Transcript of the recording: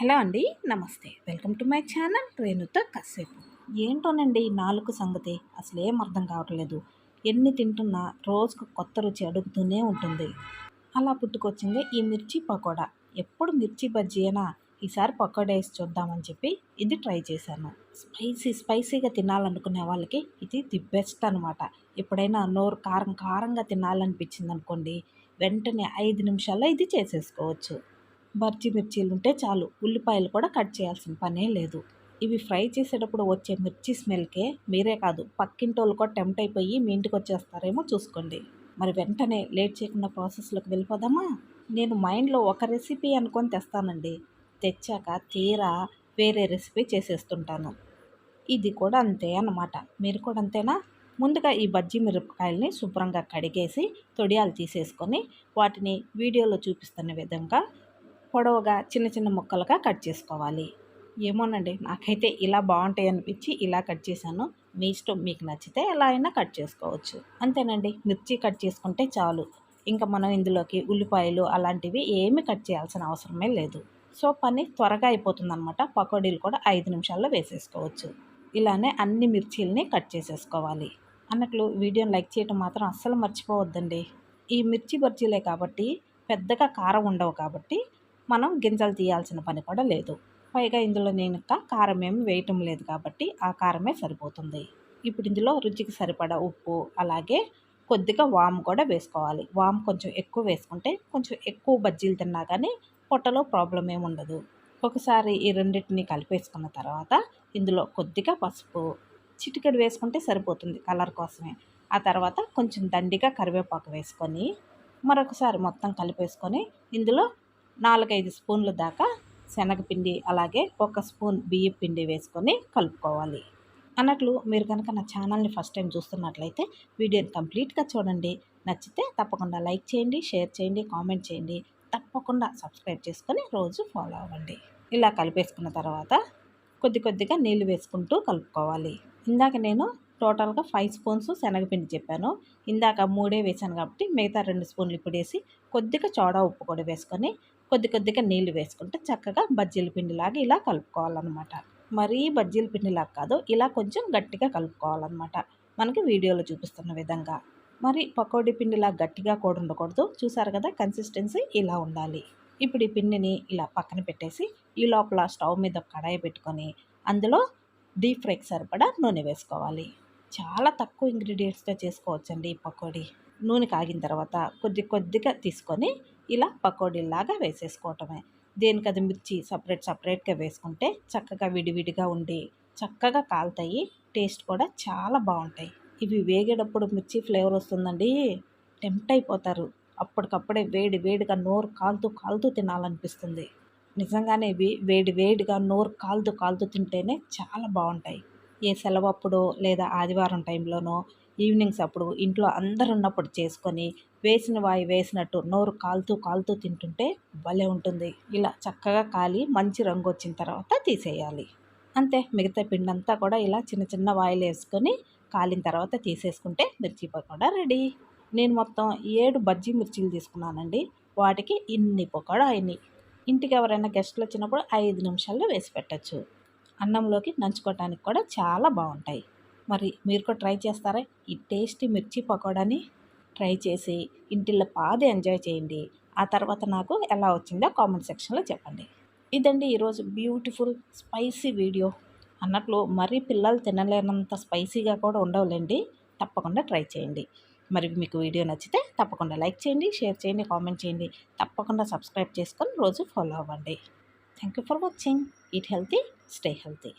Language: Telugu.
హలో అండి నమస్తే. వెల్కమ్ టు మై ఛానల్ రేణుతో కాసేపు. ఏంటోనండి నాలుగు సంగతి? అసలు ఏం అర్థం కావట్లేదు. ఎన్ని తింటున్నా రోజుకు కొత్త రుచి అడుగుతూనే ఉంటుంది. అలా పుట్టుకొచ్చింది ఈ మిర్చి పకోడా. ఎప్పుడు మిర్చి బజ్జీ అయినా ఈసారి పకోడా వేసి చూద్దామని చెప్పి ఇది ట్రై చేశాను. స్పైసీ స్పైసీగా తినాలనుకునే వాళ్ళకి ఇది ది బెస్ట్ అనమాట ఎప్పుడైనా నోరు కారం కారంగా తినాలనిపించింది అనుకోండి వెంటనే ఐదు నిమిషాల్లో ఇది చేసేసుకోవచ్చు. బర్జి మిర్చీలు ఉంటే చాలు. ఉల్లిపాయలు కూడా కట్ చేయాల్సిన పనే లేదు. ఇవి ఫ్రై చేసేటప్పుడు వచ్చే మిర్చి స్మెల్కే మీరే కాదు పక్కింటోళ్ళు వాళ్ళు కూడా టెంప్ట్ అయిపోయి మీ ఇంటికి వచ్చేస్తారేమో చూసుకోండి. మరి వెంటనే లేట్ చేయకుండా ప్రాసెస్లోకి వెళ్ళిపోదామా? నేను మైండ్లో ఒక రెసిపీ అనుకొని తెస్తానండి. తెచ్చాక తీరా వేరే రెసిపీ చేసేస్తుంటాను. ఇది కూడా అంతే అన్నమాట. మీరు కూడా అంతేనా? ముందుగా ఈ బజ్జీ మిరపకాయల్ని శుభ్రంగా కడిగేసి తొడియాలు తీసేసుకొని వాటిని వీడియోలో చూపిస్తున్న విధంగా పొడవుగా చిన్న చిన్న ముక్కలుగా కట్ చేసుకోవాలి. ఏమోనండి నాకైతే ఇలా బాగుంటాయి అనిపించి ఇలా కట్ చేశాను. మీ ఇష్టం మీకు నచ్చితే ఎలా అయినా కట్ చేసుకోవచ్చు. అంతేనండి మిర్చి కట్ చేసుకుంటే చాలు. ఇంకా మనం ఇందులోకి ఉల్లిపాయలు అలాంటివి ఏమి కట్ చేయాల్సిన అవసరమే లేదు. సో పని త్వరగా అయిపోతుందనమాట పకోడీలు కూడా ఐదు నిమిషాల్లో వేసేసుకోవచ్చు. ఇలానే అన్ని మిర్చీలని కట్ చేసేసుకోవాలి. అన్నట్లు వీడియోని లైక్ చేయటం మాత్రం అస్సలు మర్చిపోవద్దండి. ఈ మిర్చి బర్జీలే కాబట్టి పెద్దగా కారం ఉండవు కాబట్టి మనం గింజలు తీయాల్సిన పని కూడా లేదు. పైగా ఇందులో నేను ఇంకా కారం ఏమి వేయటం లేదు కాబట్టి ఆ కారమే సరిపోతుంది. ఇప్పుడు ఇందులో రుచికి సరిపడా ఉప్పు అలాగే కొద్దిగా వామ్ కూడా వేసుకోవాలి. వామ్ కొంచెం ఎక్కువ వేసుకుంటే కొంచెం ఎక్కువ బజ్జీలు తిన్నా కానీ పొట్టలో ప్రాబ్లం ఏమి ఉండదు. ఒకసారి ఈ రెండింటిని కలిపేసుకున్న తర్వాత ఇందులో కొద్దిగా పసుపు చిటికెడు వేసుకుంటే సరిపోతుంది కలర్ కోసమే. ఆ తర్వాత కొంచెం దండిగా కరివేపాకు వేసుకొని మరొకసారి మొత్తం కలిపేసుకొని ఇందులో నాలుగైదు స్పూన్ల దాకా శనగపిండి అలాగే ఒక స్పూన్ బియ్యం పిండి వేసుకొని కలుపుకోవాలి. అన్నట్లు మీరు కనుక నా ఛానల్ని ఫస్ట్ టైం చూస్తున్నట్లయితే వీడియోని కంప్లీట్గా చూడండి. నచ్చితే తప్పకుండా లైక్ చేయండి షేర్ చేయండి కామెంట్ చేయండి. తప్పకుండా సబ్స్క్రైబ్ చేసుకొని రోజు ఫాలో అవ్వండి. ఇలా కలిపేసుకున్న తర్వాత కొద్ది కొద్దిగా నీళ్ళు వేసుకుంటూ కలుపుకోవాలి. ఇందాక నేను టోటల్గా ఫైవ్ స్పూన్స్ శనగపిండి చెప్పాను. ఇందాక మూడే వేసాను కాబట్టి మిగతా రెండు స్పూన్లు ఇప్పుడు వేసి కొద్దిగా చోడా ఉప్పు కూడా వేసుకొని కొద్ది కొద్దిగా నీళ్ళు వేసుకుంటే చక్కగా బజ్జీల పిండిలాగా ఇలా కలుపుకోవాలన్నమాట. మరీ బజ్జీల పిండిలాగా కాదు ఇలా కొంచెం గట్టిగా కలుపుకోవాలన్నమాట. మనకి వీడియోలో చూపిస్తున్న విధంగా. మరి పకోడీ పిండిలా గట్టిగా కూడా ఉండకూడదు. చూసారు కదా కన్సిస్టెన్సీ ఇలా ఉండాలి. ఇప్పుడు ఈ పిండిని ఇలా పక్కన పెట్టేసి ఈ లోపల స్టవ్ మీద కడాయి పెట్టుకొని అందులో డీప్ ఫ్రైకి సరిపడా నూనె వేసుకోవాలి. చాలా తక్కువ ఇంగ్రీడియంట్స్తో చేసుకోవచ్చండి ఈ పకోడీ. నూనె కాగిన తర్వాత కొద్ది కొద్దిగా తీసుకొని ఇలా పకోడీలాగా వేసేసుకోవటమే. దేనికి అది మిర్చి సపరేట్ సపరేట్గా వేసుకుంటే చక్కగా విడివిడిగా ఉండి చక్కగా కాలుతాయి టేస్ట్ కూడా చాలా బాగుంటాయి. ఇవి వేగేటప్పుడు మిర్చి ఫ్లేవర్ వస్తుందండి. టెంప్ట్ అయిపోతారు. అప్పటికప్పుడే వేడి వేడిగా నోరు కాలుతూ కాలుతూ తినాలనిపిస్తుంది. నిజంగానే ఇవి వేడి వేడిగా నోరు కాలుతూ కాలుతూ తింటేనే చాలా బాగుంటాయి. ఏ సెలవు అప్పుడు లేదా ఆదివారం టైంలోనో ఈవినింగ్స్ అప్పుడు ఇంట్లో అందరు ఉన్నప్పుడు చేసుకొని వేసిన వాయి వేసినట్టు నోరు కాలుతూ కాలుతూ తింటుంటే భలే ఉంటుంది. ఇలా చక్కగా కాలి మంచి రంగు వచ్చిన తర్వాత తీసేయాలి. అంతే మిగతా పిండి అంతా కూడా ఇలా చిన్న చిన్న వాయిలు వేసుకొని కాలిన తర్వాత తీసేసుకుంటే మిర్చి పకోడా రెడీ. నేను మొత్తం ఏడు బజ్జీ మిర్చీలు తీసుకున్నానండి. వాటికి ఇన్ని పకోడా అయినాయి. ఇంటికి ఎవరైనా గెస్ట్లు వచ్చినప్పుడు ఐదు నిమిషాల్లో వేసి పెట్టచ్చు. అన్నంలోకి నంచుకోవటానికి కూడా చాలా బాగుంటాయి. మరి మీరు కూడా ట్రై చేస్తారా? ఈ టేస్టీ మిర్చి పకోడాని ట్రై చేసి ఇంటిల్లో పాది ఎంజాయ్ చేయండి. ఆ తర్వాత నాకు ఎలా వచ్చిందో కామెంట్ సెక్షన్లో చెప్పండి. ఇదండి ఈరోజు బ్యూటిఫుల్ స్పైసీ వీడియో. అన్నట్లు మరీ పిల్లలు తినలేనంత స్పైసీగా కూడా ఉండవులేండి. తప్పకుండా ట్రై చేయండి. మరి మీకు వీడియో నచ్చితే తప్పకుండా లైక్ చేయండి షేర్ చేయండి కామెంట్ చేయండి. తప్పకుండా సబ్స్క్రైబ్ చేసుకొని రోజు ఫాలో అవ్వండి. Thank you for watching. Eat healthy stay healthy.